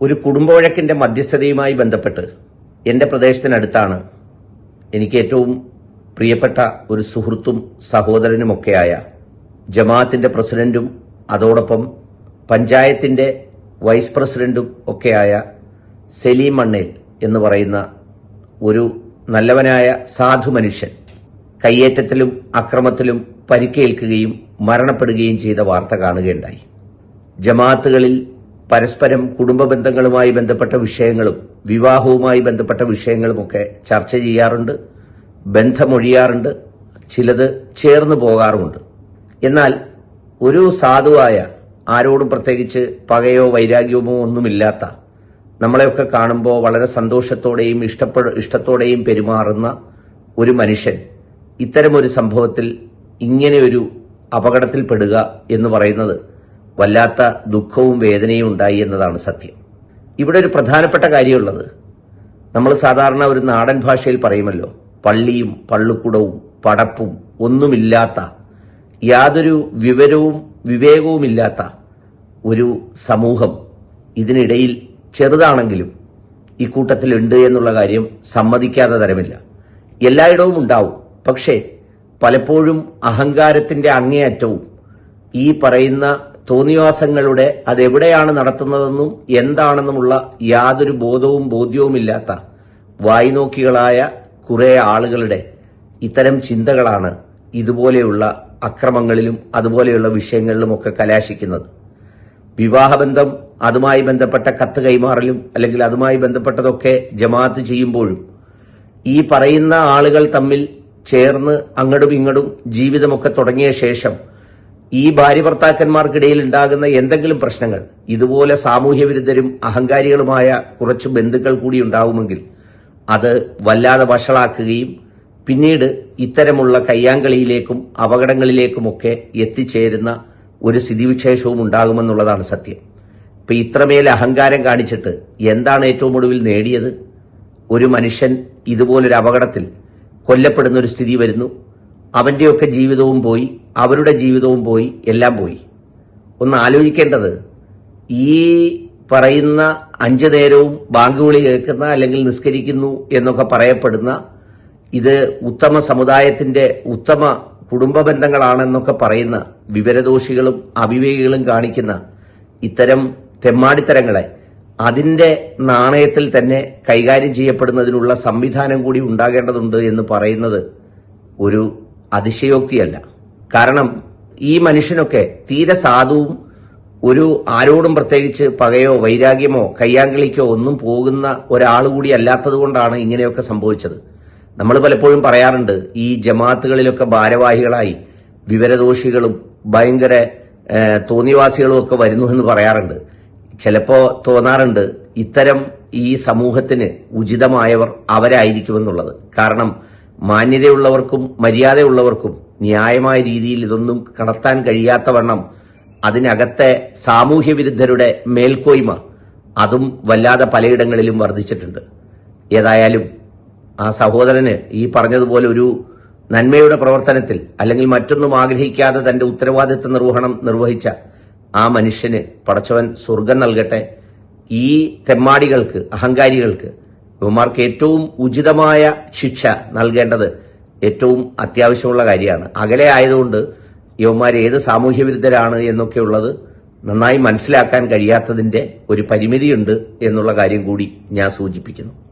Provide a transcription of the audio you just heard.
ഒരു കുടുംബവഴക്കിന്റെ മധ്യസ്ഥതയുമായി ബന്ധപ്പെട്ട് എന്റെ പ്രദേശത്തിനടുത്താണ് എനിക്ക് ഏറ്റവും പ്രിയപ്പെട്ട ഒരു സുഹൃത്തും സഹോദരനുമൊക്കെയായ ജമാഅത്തിന്റെ പ്രസിഡന്റും അതോടൊപ്പം പഞ്ചായത്തിന്റെ വൈസ് പ്രസിഡന്റും ഒക്കെയായ സലീം മണ്ണേൽ എന്ന് പറയുന്ന ഒരു നല്ലവനായ സാധു മനുഷ്യൻ കയ്യേറ്റത്തിലും അക്രമത്തിലും പരിക്കേൽക്കുകയും മരണപ്പെടുകയും ചെയ്ത വാർത്ത കാണുകയുണ്ടായി. ജമാഅത്തുകളിൽ പരസ്പരം കുടുംബ ബന്ധങ്ങളുമായി ബന്ധപ്പെട്ട വിഷയങ്ങളും വിവാഹവുമായി ബന്ധപ്പെട്ട വിഷയങ്ങളുമൊക്കെ ചർച്ച ചെയ്യാറുണ്ട് ബന്ധമൊഴിയാറുണ്ട് ചിലത് ചേർന്ന് പോകാറുമുണ്ട്. എന്നാൽ ഒരു സാധുവായ ആരോടും പ്രത്യേകിച്ച് പകയോ വൈരാഗ്യമോ ഒന്നുമില്ലാത്ത നമ്മളെയൊക്കെ കാണുമ്പോൾ വളരെ സന്തോഷത്തോടെയും ഇഷ്ടപ്പെട ഇഷ്ടത്തോടെയും പെരുമാറുന്ന ഒരു മനുഷ്യൻ ഇത്തരമൊരു സംഭവത്തിൽ ഇങ്ങനെയൊരു അപകടത്തിൽപ്പെടുക എന്ന് പറയുന്നത് വല്ലാത്ത ദുഃഖവും വേദനയും ഉണ്ടായി എന്നതാണ് സത്യം. ഇവിടെ ഒരു പ്രധാനപ്പെട്ട കാര്യമുള്ളത്. നമ്മൾ സാധാരണ ഒരു നാടൻ ഭാഷയിൽ പറയുമല്ലോ പള്ളിയും പള്ളിക്കുടവും പടപ്പും ഒന്നുമില്ലാത്ത യാതൊരു വിവരവും വിവേകവുമില്ലാത്ത ഒരു സമൂഹം ഇതിനിടയിൽ ചെറുതാണെങ്കിലും ഈ കൂട്ടത്തിലുണ്ട് എന്നുള്ള കാര്യം സമ്മതിക്കാതെ തരമില്ല. എല്ലായിടവും ഉണ്ടാവും. പക്ഷേ പലപ്പോഴും അഹങ്കാരത്തിന്റെ അങ്ങേയറ്റവും ഈ പറയുന്ന തോന്നിവാസങ്ങളുടെ അതെവിടെയാണ് നടത്തുന്നതെന്നും എന്താണെന്നുമുള്ള യാതൊരു ബോധവും ബോധ്യവുമില്ലാത്ത വായ്നോക്കികളായ കുറെ ആളുകളുടെ ഇത്തരം ചിന്തകളാണ് ഇതുപോലെയുള്ള അക്രമങ്ങളിലും അതുപോലെയുള്ള വിഷയങ്ങളിലുമൊക്കെ കലാശിക്കുന്നത്. വിവാഹബന്ധം അതുമായി ബന്ധപ്പെട്ട കത്ത് കൈമാറലും അല്ലെങ്കിൽ അതുമായി ബന്ധപ്പെട്ടതൊക്കെ ജമാഅത്ത് ചെയ്യുമ്പോഴും ഈ പറയുന്ന ആളുകൾ തമ്മിൽ ചേർന്ന് അങ്ങടും ഇങ്ങടും ജീവിതമൊക്കെ തുടങ്ങിയ ശേഷം ഈ ഭാര്യ ഭർത്താക്കന്മാർക്കിടയിൽ ഉണ്ടാകുന്ന എന്തെങ്കിലും പ്രശ്നങ്ങൾ ഇതുപോലെ സാമൂഹ്യ വിരുദ്ധരും അഹങ്കാരികളുമായ കുറച്ച് ബന്ധുക്കൾ കൂടി ഉണ്ടാവുമെങ്കിൽ അത് വല്ലാതെ വഷളാക്കുകയും പിന്നീട് ഇത്തരമുള്ള കയ്യാങ്കളിയിലേക്കും അപകടങ്ങളിലേക്കുമൊക്കെ എത്തിച്ചേരുന്ന ഒരു സ്ഥിതിവിശേഷവും ഉണ്ടാകുമെന്നുള്ളതാണ് സത്യം. ഇപ്പൊ ഇത്രമേൽ അഹങ്കാരം കാണിച്ചിട്ട് എന്താണ് ഏറ്റവും ഒടുവിൽ നേടിയത്? ഒരു മനുഷ്യൻ ഇതുപോലൊരു അപകടത്തിൽ കൊല്ലപ്പെടുന്ന ഒരു സ്ഥിതി വരുന്നു. അവന്റെയൊക്കെ ജീവിതവും പോയി അവരുടെ ജീവിതവും പോയി എല്ലാം പോയി. ഒന്ന് ആലോചിക്കേണ്ടത് ഈ പറയുന്ന അഞ്ചു നേരവും ബാങ്ക് വിളി കേൾക്കുന്ന അല്ലെങ്കിൽ നിസ്കരിക്കുന്നു എന്നൊക്കെ പറയപ്പെടുന്ന ഇത് ഉത്തമ സമുദായത്തിന്റെ ഉത്തമ കുടുംബ ബന്ധങ്ങളാണെന്നൊക്കെ പറയുന്ന വിവരദോഷികളും അവിവേകികളും കാണിക്കുന്ന ഇത്തരം തെമ്മാടിത്തരങ്ങളെ അതിന്റെ നാണയത്തിൽ തന്നെ കൈകാര്യം ചെയ്യപ്പെടുന്നതിനുള്ള സംവിധാനം കൂടി ഉണ്ടാകേണ്ടതുണ്ട് എന്ന് പറയുന്നത് ഒരു അതിശയോക്തിയല്ല. കാരണം ഈ മനുഷ്യനൊക്കെ തീരെ സാധുവും ഒരു ആരോടും പ്രത്യേകിച്ച് പകയോ വൈരാഗ്യമോ കയ്യാങ്കളിക്കോ ഒന്നും പോകുന്ന ഒരാൾ കൂടി അല്ലാത്തത് കൊണ്ടാണ് ഇങ്ങനെയൊക്കെ സംഭവിച്ചത്. നമ്മൾ പലപ്പോഴും പറയാറുണ്ട് ഈ ജമാത്തുകളിലൊക്കെ ഭാരവാഹികളായി വിവരദോഷികളും ഭയങ്കര തോന്നിവാസികളും ഒക്കെ വരുന്നു എന്ന് പറയാറുണ്ട്. ചിലപ്പോ തോന്നാറുണ്ട് ഇത്തരം ഈ സമൂഹത്തിന് ഉചിതമായവർ അവരായിരിക്കുമെന്നുള്ളത്. കാരണം മാന്യതയുള്ളവർക്കും മര്യാദയുള്ളവർക്കും ന്യായമായ രീതിയിൽ ഇതൊന്നും കടത്താൻ കഴിയാത്തവണ്ണം അതിനകത്തെ സാമൂഹ്യ വിരുദ്ധരുടെ മേൽക്കോയ്മ അതും വല്ലാതെ പലയിടങ്ങളിലും വർദ്ധിച്ചിട്ടുണ്ട്. ഏതായാലും ആ സഹോദരന് ഈ പറഞ്ഞതുപോലെ ഒരു നന്മയുടെ പ്രവർത്തനത്തിൽ അല്ലെങ്കിൽ മറ്റൊന്നും ആഗ്രഹിക്കാതെ തന്റെ ഉത്തരവാദിത്വ നിർവഹണം നിർവഹിച്ച ആ മനുഷ്യന് പടച്ചവൻ സ്വർഗം നൽകട്ടെ. ഈ തെമ്മാടികൾക്ക് അഹങ്കാരികൾക്ക് ഇവന്മാർക്ക് ഏറ്റവും ഉചിതമായ ശിക്ഷ നൽകേണ്ടത് ഏറ്റവും അത്യാവശ്യമുള്ള കാര്യമാണ്. അകലെ ആയതുകൊണ്ട് ഇവന്മാർ ഏത് സാമൂഹ്യ വിരുദ്ധരാണ് എന്നൊക്കെയുള്ളത് നന്നായി മനസ്സിലാക്കാൻ കഴിയാത്തതിന്റെ ഒരു പരിമിതിയുണ്ട് എന്നുള്ള കാര്യം കൂടി ഞാൻ സൂചിപ്പിക്കുന്നു.